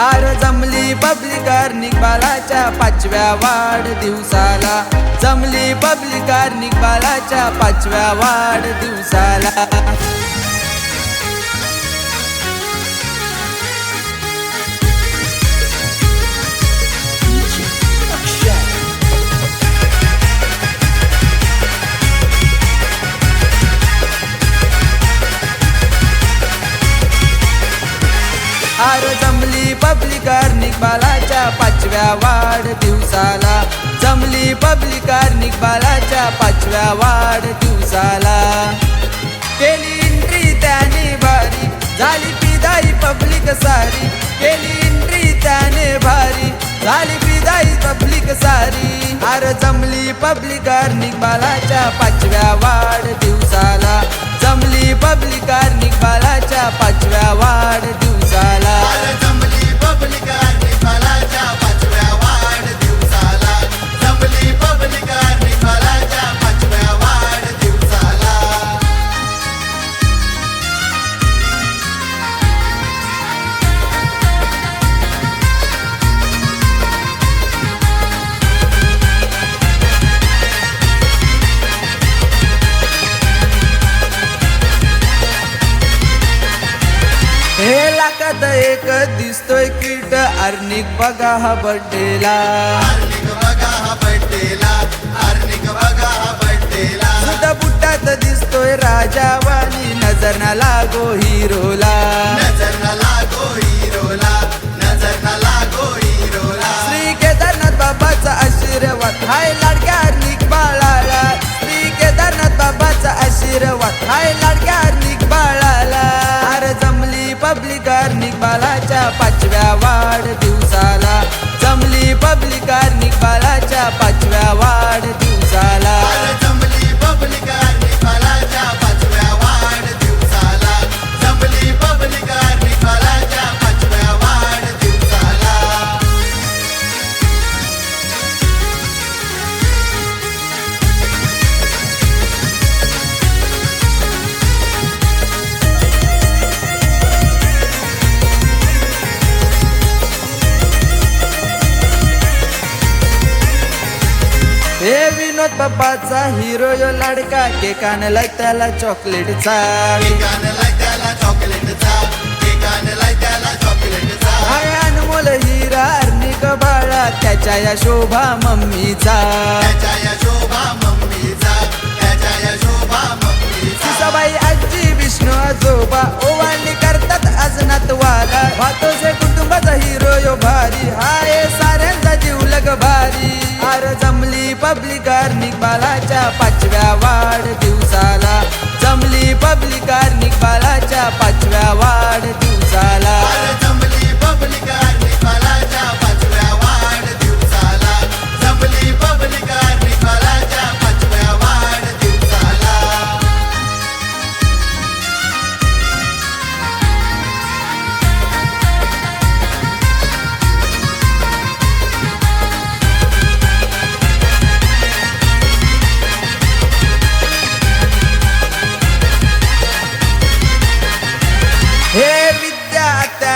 R जमली पब्लिकार निकबालाच्या पाचव्या वाढदिवसाला जमली पब्लिकार निकबालाच्या पाचव्या वाढदिवसाला जमली पब्लिक कार्निक बालाच्या पाचव्या वाढदिवसाला जमली पब्लिक कार्निक बालाच्या पाचव्या वाढदिवसाला केली एंट्री त्याने भारी. झाली पिदाई पब्लिक सारी. केली एंट्री त्याने भारी. झाली पिदाई पब्लिक सारी. आर जमली पब्लिक कार्निक बालाच्या पाचव्या वाढदिवसाला लाखात एक दिसतोय किट. अर्निक बघा हा बड्डेला. हा हा सुद्धा बुट्टात दिसतोय राजावानी नजर ना लागो हिरोला. हे विनोद बाबाचा हिरो यो लाडका केक आणलाय त्याला चॉकलेटचा केकानला त्याला चॉकलेटचा केकानला त्याला चॉकलेटचा हाय अनमोल हिरा अर्निक बाळा त्याच्या या शोभा मम्मीचा. त्याच्या या शोभा मम्मीचा त्याच्या या शोभा मम्मीचा सबाई आजी विष्णू आजोबा ओवाळणी करतात अजनात वाला वातोचे कुटुंबाचा हिरो यो भारी. हाय साऱ्यांचा जीवलग भारी. आर जमली पब्लिक कार्निक बालाच्या पाचव्या वाढ दिवसाला. जमली पब्लिक कार्निक बालाच्या पाचव्या वाढ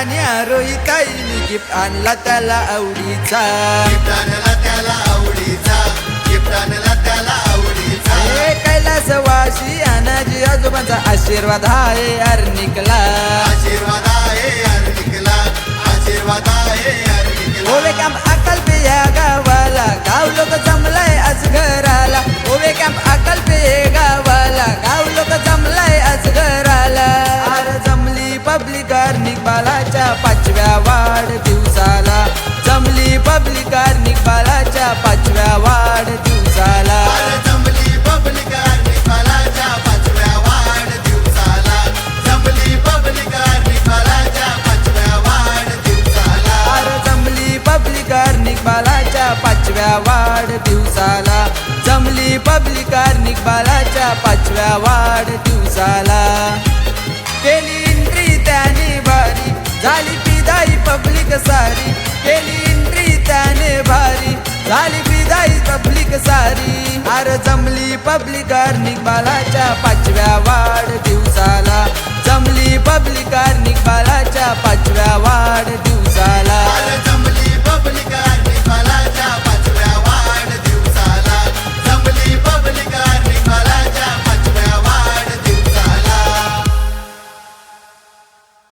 त्याने रोहिताईने गिफ्ट आणला त्याला आवडीचा. गिफ्टानला त्याला आवडीचा. गिफ्टानला त्याला आवडीचा. हे कैलास वाशी अनाजी आजोबांचा आशीर्वाद आहे अर्निकला आशीर्वाद आहे अर्निकला आशीर्वाद आहे अर्निकला ओवे अकल्पे या. कार्निक बालाच्या पाचव्या वाढ दिवसाला. जमली पब्लिक कार्निक पाचव्या वाढ दिवसाला. अरे जमली पब्लिक निकालाच्या पाचव्या वाढ दिवसाला. जमली पब्लिक निकालाच्या पाचव्या वाढ दिवसाला. आर जमली पब्लिक कार्निक पाचव्या वाढ दिवसाला. जमली पब्लिक कार्निक पाचव्या वाढ झाली पिदाई पब्लिक सारी. केली इंट्री त्याने भारी. झाली पिदाई पब्लिक सारी. आर जमली पब्लिक अर्निक बालाच्या